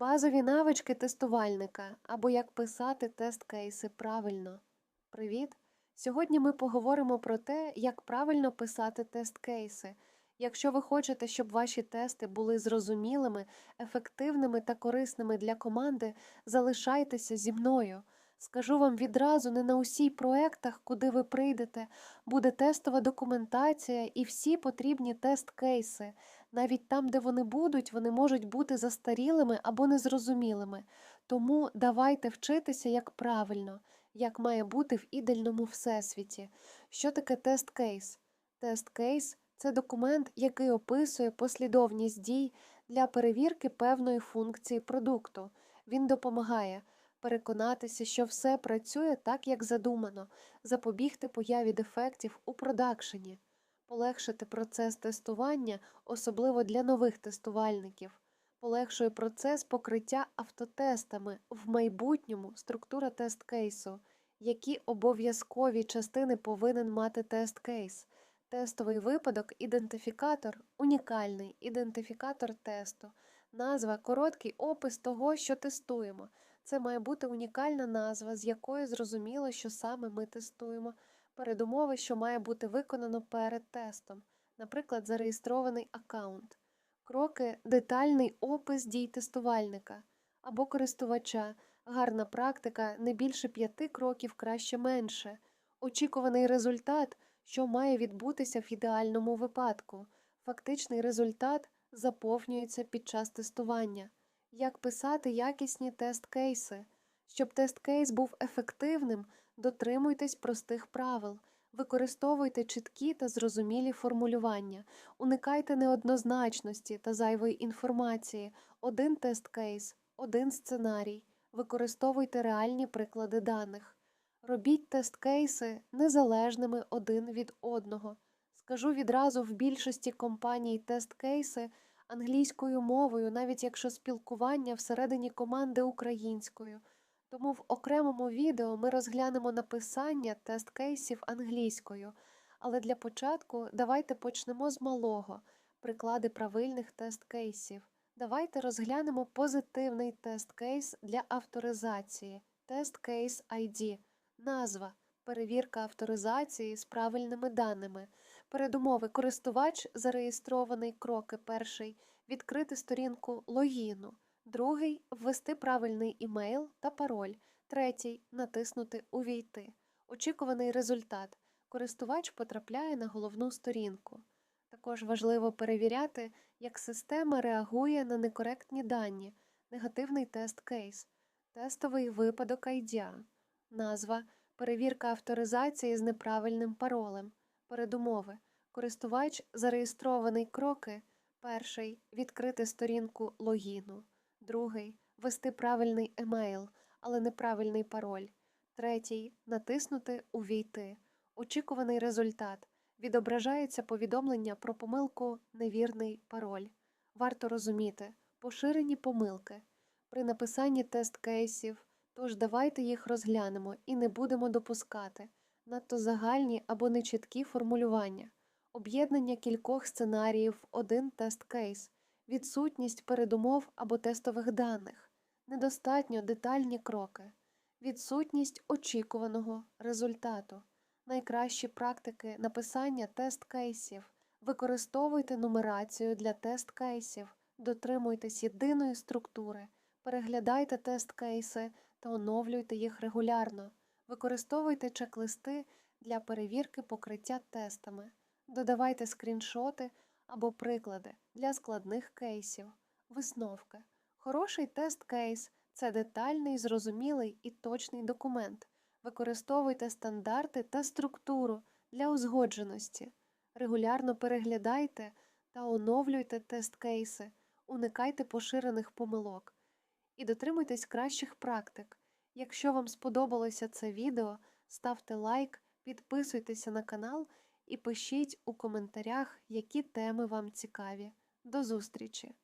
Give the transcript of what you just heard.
Базові навички тестувальника або як писати тест-кейси правильно. Привіт! Сьогодні ми поговоримо про те, як правильно писати тест-кейси. Якщо ви хочете, щоб ваші тести були зрозумілими, ефективними та корисними для команди, залишайтеся зі мною. Скажу вам відразу, не на усіх проектах, куди ви прийдете, буде тестова документація і всі потрібні тест-кейси. Навіть там, де вони будуть, вони можуть бути застарілими або незрозумілими. Тому давайте вчитися як правильно, як має бути в ідеальному всесвіті. Що таке тест-кейс? Тест-кейс це документ, який описує послідовність дій для перевірки певної функції продукту. Він допомагає переконатися, що все працює так, як задумано, запобігти появі дефектів у продакшені, полегшити процес тестування, особливо для нових тестувальників, полегшує процес покриття автотестами. В майбутньому структура тест-кейсу, які обов'язкові частини повинен мати тест-кейс. Тестовий випадок ідентифікатор унікальний ідентифікатор тесту, назва короткий опис того, що тестуємо. Це має бути унікальна назва, з якої зрозуміло, що саме ми тестуємо, передумови, що має бути виконано перед тестом, наприклад, зареєстрований аккаунт, кроки, детальний опис дій тестувальника або користувача, гарна практика, не більше п'яти кроків краще менше, очікуваний результат, що має відбутися в ідеальному випадку, фактичний результат заповнюється під час тестування. Як писати якісні тест-кейси? Щоб тест-кейс був ефективним, дотримуйтесь простих правил, використовуйте чіткі та зрозумілі формулювання, уникайте неоднозначності та зайвої інформації, один тест-кейс, один сценарій, використовуйте реальні приклади даних. Робіть тест-кейси незалежними один від одного. Скажу відразу в більшості компаній тест-кейси англійською мовою, навіть якщо спілкування всередині команди українською. Тому в окремому відео ми розглянемо написання тест-кейсів англійською. Але для початку давайте почнемо з малого приклади правильних тест-кейсів. Давайте розглянемо позитивний тест-кейс для авторизації тест-кейс ID. Назва перевірка авторизації з правильними даними. Передумови користувач зареєстрований кроки перший відкрити сторінку логіну, другий ввести правильний імейл та пароль, третій натиснути Увійти. Очікуваний результат. Користувач потрапляє на головну сторінку. Також важливо перевіряти, як система реагує на некоректні дані, негативний тест-кейс, тестовий випадок IDA, назва, перевірка авторизації з неправильним паролем, передумови, користувач зареєстрований кроки, перший відкрити сторінку логіну, другий ввести правильний емейл, але неправильний пароль, третій натиснути Увійти. Очікуваний результат. Відображається повідомлення про помилку невірний пароль. Варто розуміти поширені помилки при написанні тест-кейсів, тож давайте їх розглянемо і не будемо допускати надто загальні або нечіткі формулювання, об'єднання кількох сценаріїв один тест-кейс, відсутність передумов або тестових даних, недостатньо детальні кроки, відсутність очікуваного результату. Найкращі практики написання тест-кейсів. Використовуйте нумерацію для тест-кейсів, дотримуйтесь єдиної структури, переглядайте тест-кейси та оновлюйте їх регулярно. Використовуйте чек-листи для перевірки покриття тестами, додавайте скріншоти або приклади для складних кейсів, висновки. Хороший тест-кейс це детальний, зрозумілий і точний документ. Використовуйте стандарти та структуру для узгодженості. Регулярно переглядайте та оновлюйте тест-кейси, уникайте поширених помилок і дотримуйтесь кращих практик. Якщо вам сподобалося це відео, ставте лайк, підписуйтеся на канал і пишіть у коментарях, які теми вам цікаві. До зустрічі!